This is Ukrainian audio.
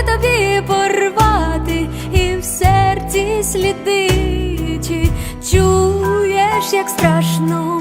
Як тобі порвати і в серці сліди, чи чуєш, як страшно